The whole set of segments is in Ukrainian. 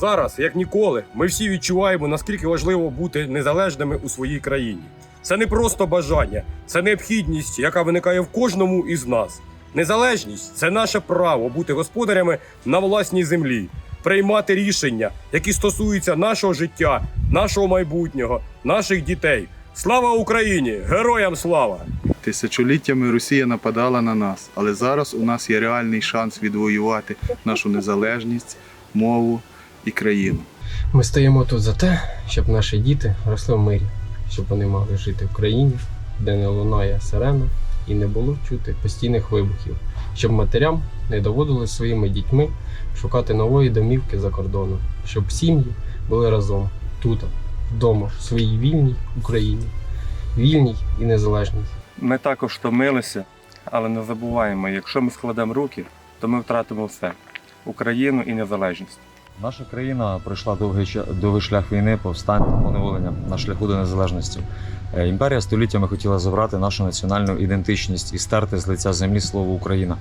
Зараз, як ніколи, ми всі відчуваємо, наскільки важливо бути незалежними у своїй країні. Це не просто бажання, це необхідність, яка виникає в кожному із нас. Незалежність це наше право бути господарями на власній землі, приймати рішення, які стосуються нашого життя, нашого майбутнього, наших дітей. Слава Україні! Героям слава! Тисячоліттями Росія нападала на нас, але зараз у нас є реальний шанс відвоювати нашу незалежність, мову і країну. Ми стоїмо тут за те, щоб наші діти росли в мирі, щоб вони могли жити в країні, де не лунає сирена і не було чути постійних вибухів, щоб матерям не доводилось своїми дітьми шукати нової домівки за кордоном, щоб сім'ї були разом тут, вдома, в своїй вільній Україні, вільній і незалежній. Ми також втомилися, але не забуваємо, якщо ми складемо руки, то ми втратимо все Україну і незалежність. Наша країна пройшла довгий, довгий шлях війни, повстань та поневолення на шляху до незалежності. Е, Імперія століттями хотіла забрати нашу національну ідентичність і стерти з лиця землі слово Україна.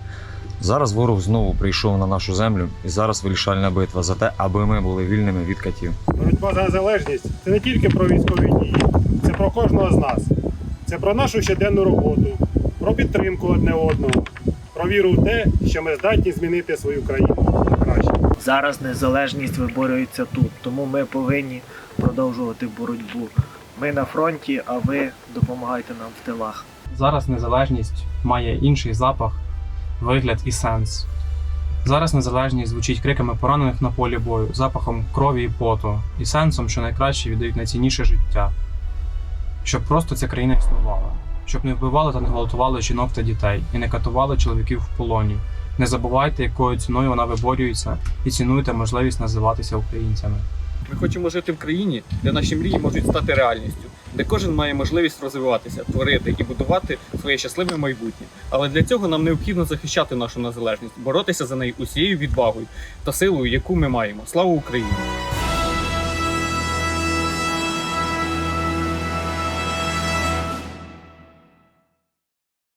Зараз ворог знову прийшов на нашу землю, і зараз вирішальна битва за те, аби ми були вільними від катів. Боротьба за незалежність це не тільки про військові дії, це про кожного з нас. Це про нашу щоденну роботу, про підтримку одне одного, про віру в те, що ми здатні змінити свою країну. Зараз незалежність виборюється тут, тому ми повинні продовжувати боротьбу. Ми на фронті, а ви допомагайте нам в тилах. Зараз незалежність має інший запах, вигляд і сенс. Зараз незалежність звучить криками поранених на полі бою, запахом крові і поту, і сенсом, що найкраще віддають найцінніше життя. Щоб просто ця країна існувала, щоб не вбивали та не гвалтували жінок та дітей і не катували чоловіків в полоні. Не забувайте, якою ціною вона виборюється, і цінуйте можливість називатися українцями. Ми хочемо жити в країні, де наші мрії можуть стати реальністю, де кожен має можливість розвиватися, творити і будувати своє щасливе майбутнє. Але для цього нам необхідно захищати нашу незалежність, боротися за неї усією відвагою та силою, яку ми маємо. Слава Україні!